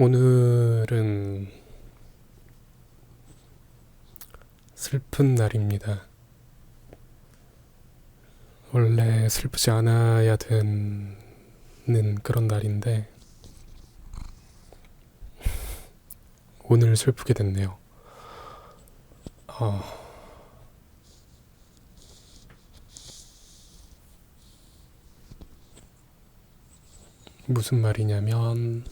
오늘은 슬픈 날입니다. 원래 슬프지 않아야 되는 그런 날인데, 오늘 슬프게 됐네요. 어, 무슨 말이냐면,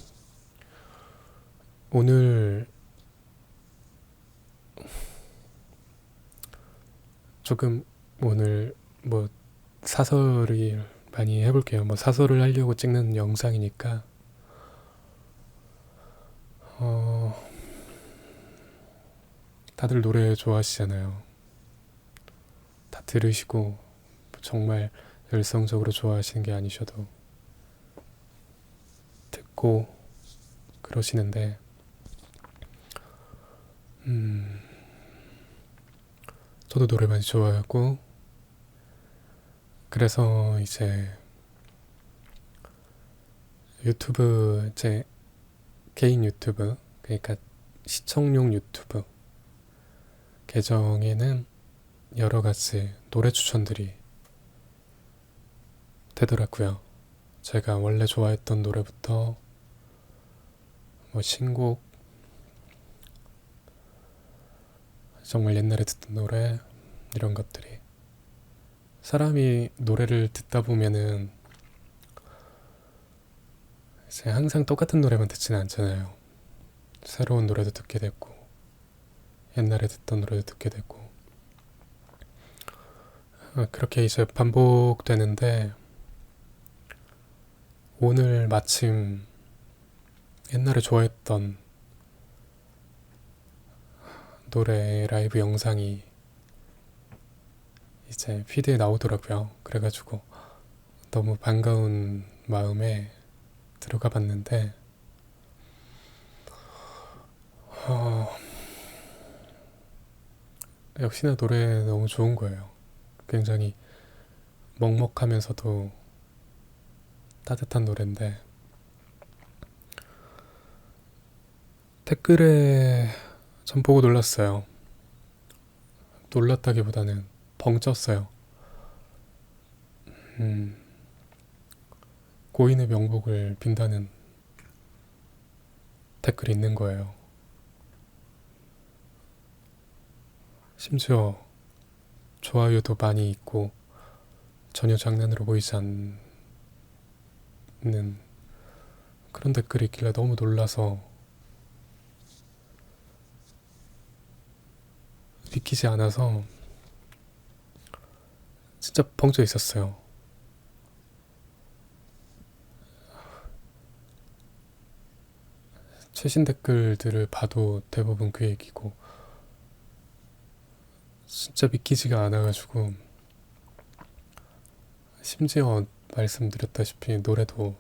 오늘 조금 오늘 뭐 사설을 많이 해볼게요. 뭐 사설을 하려고 찍는 영상이니까 어 다들 노래 좋아하시잖아요. 다 들으시고 정말 열성적으로 좋아하시는 게 아니셔도 듣고 그러시는데 음, 저도 노래 많이 좋아하고, 그래서 이제 유튜브, 제 개인 유튜브, 그러니까 시청용 유튜브 계정에는 여러 가지 노래 추천들이 되더라고요. 제가 원래 좋아했던 노래부터 뭐 신곡, 정말 옛날에 듣던 노래 이런 것들이 사람이 노래를 듣다 보면은 이제 항상 똑같은 노래만 듣지는 않잖아요. 새로운 노래도 듣게 됐고 옛날에 듣던 노래도 듣게 됐고 아, 그렇게 이제 반복되는데 오늘 마침 옛날에 좋아했던 노래 라이브 영상이 이제 피드에 나오더라고요. 그래가지고 너무 반가운 마음에 들어가 봤는데, 어, 역시나 노래 너무 좋은 거예요. 굉장히 먹먹하면서도 따뜻한 노래인데, 댓글에 전 보고 놀랐어요. 놀랐다기보다는 벙쪘어요. 음, 고인의 명복을 빈다는 댓글이 있는 거예요. 심지어 좋아요도 많이 있고 전혀 장난으로 보이지 않는 그런 댓글이 있길래 너무 놀라서 믿기지 않아서 진짜 벙쪄 있었어요. 최신 댓글들을 봐도 대부분 그 얘기고 진짜 믿기지가 않아가지고 심지어 말씀드렸다시피 노래도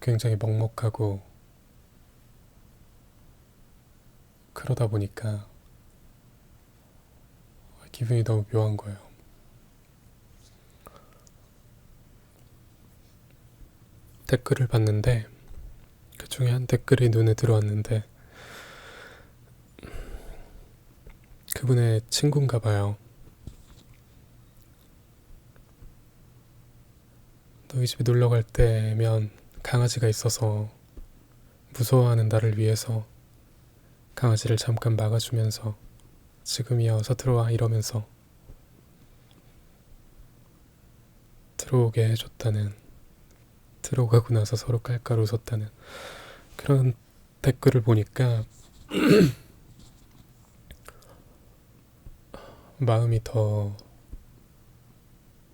굉장히 먹먹하고 그러다 보니까 기분이 너무 묘한 거예요. 댓글을 봤는데 그 중에 한 댓글이 눈에 들어왔는데 그분의 친구인가 봐요. 너희 집에 놀러 갈 때면 강아지가 있어서 무서워하는 나를 위해서 강아지를 잠깐 막아주면서 지금이야 어서 들어와 이러면서 들어오게 해줬다는 들어가고 나서 서로 깔깔 웃었다는 그런 댓글을 보니까 마음이 더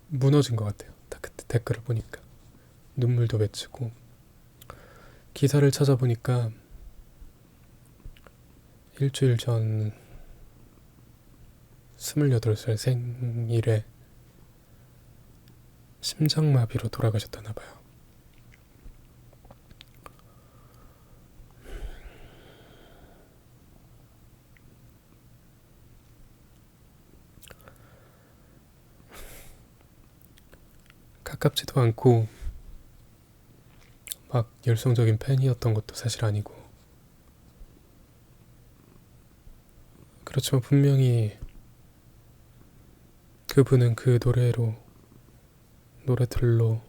무너진 것 같아요. 딱 그때 댓글을 보니까 눈물도 맺히고 기사를 찾아보니까 일주일 전 28살 생일에 심장마비로 돌아가셨다나 봐요. 가깝지도 않고 막 열성적인 팬이었던 것도 사실 아니고 그렇지만 분명히 그분은 그 노래로 노래들로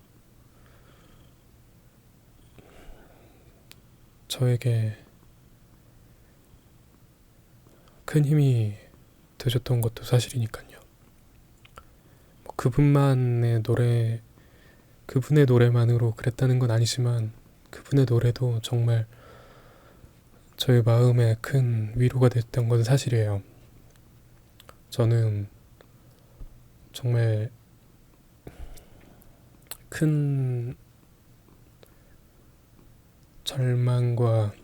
저에게 큰 힘이 되셨던 것도 사실이니까요. 뭐 그분만의 노래, 그분의 노래만으로 그랬다는 건 아니지만 그분의 노래도 정말 저의 마음에 큰 위로가 됐던 건 사실이에요. 저는 정말 큰 절망과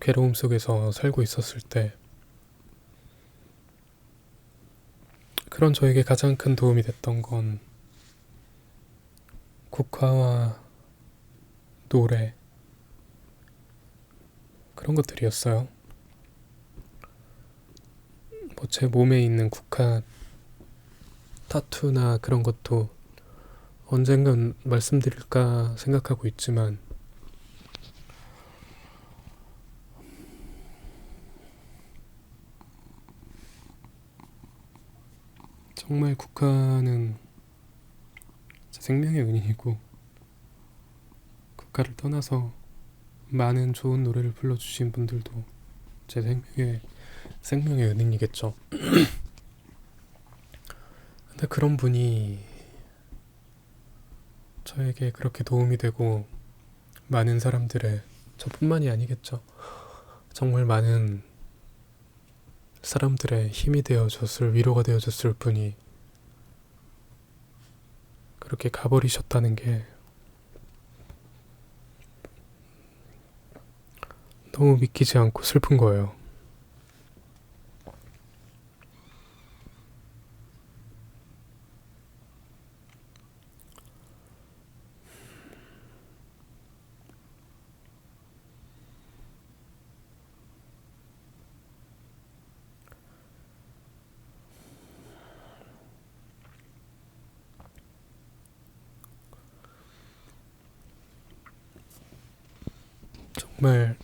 괴로움 속에서 살고 있었을 때 그런 저에게 가장 큰 도움이 됐던 건 국화와 노래 그런 것들이었어요. 뭐 제 몸에 있는 국화 타투나 그런 것도 언젠간 말씀드릴까 생각하고 있지만 정말 국가는 제 생명의 은인이고 국가를 떠나서 많은 좋은 노래를 불러주신 분들도 제 생명의 생명의 은인이겠죠. 근데 그런 분이 저에게 그렇게 도움이 되고 많은 사람들의 저뿐만이 아니겠죠. 정말 많은 사람들의 힘이 되어줬을 위로가 되어줬을 분이 그렇게 가버리셨다는 게 너무 믿기지 않고 슬픈 거예요. 정말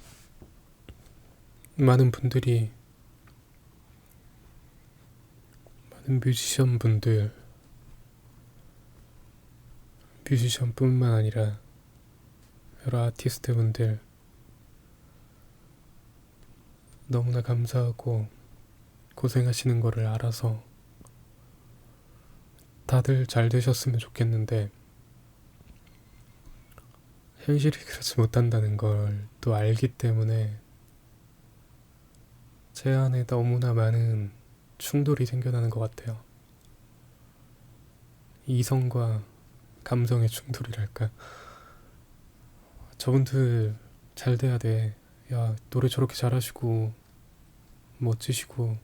많은 분들이 많은 뮤지션 분들 뮤지션뿐만 아니라 여러 아티스트 분들 너무나 감사하고 고생하시는 거를 알아서 다들 잘 되셨으면 좋겠는데 현실이 그렇지 못한다는 걸 또 알기 때문에 제 안에 너무나 많은 충돌이 생겨나는 것 같아요. 이성과 감성의 충돌이랄까. 저분들 잘 돼야 돼. 야, 노래 저렇게 잘하시고, 멋지시고,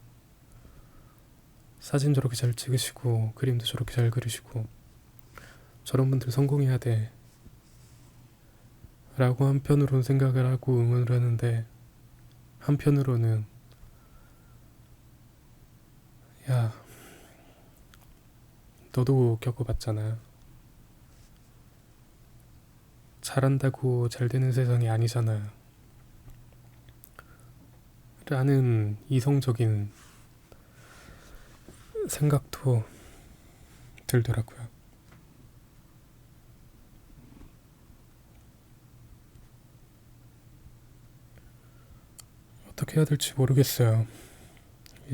사진 저렇게 잘 찍으시고, 그림도 저렇게 잘 그리시고, 저런 분들 성공해야 돼. 라고 한편으로는 생각을 하고 응원을 하는데 한편으로는 야 너도 겪어봤잖아 잘한다고 잘 되는 세상이 아니잖아 라는 이성적인 생각도 들더라고요. 어떻게 해야 될지 모르겠어요.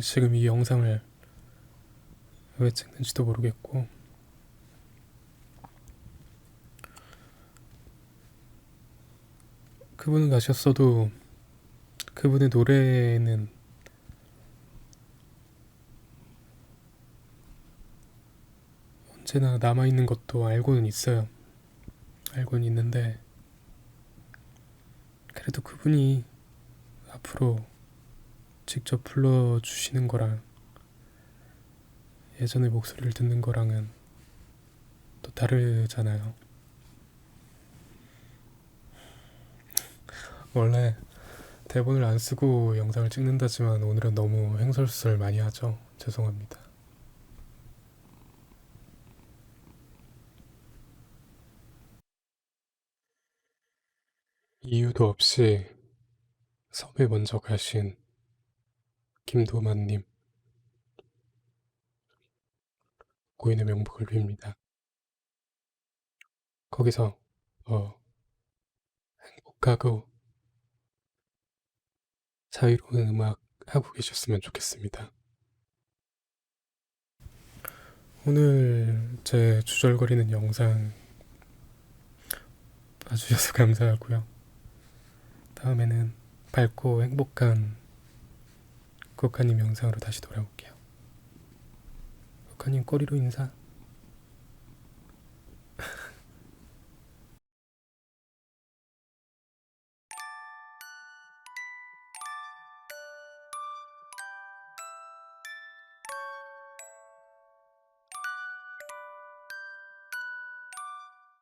지금 이 영상을 왜 찍는지도 모르겠고. 그분은 가셨어도 그분의 노래는 언제나 남아있는 것도 알고는 있어요. 알고는 있는데, 그래도 그분이 앞으로 직접 불러주시는 거랑 예전의 목소리를 듣는 거랑은 또 다르잖아요. 원래 대본을 안 쓰고 영상을 찍는다지만 오늘은 너무 횡설수설 많이 하죠. 죄송합니다. 이유도 없이 섬에 먼저 가신 김도만님 고인의 명복을 빕니다. 거기서 더 행복하고 자유로운 음악 하고 계셨으면 좋겠습니다. 오늘 제 주절거리는 영상 봐주셔서 감사하고요. 다음에는 밝고 행복한 국가님 영상으로 다시 돌아올게요. 국가님 꼬리로 인사.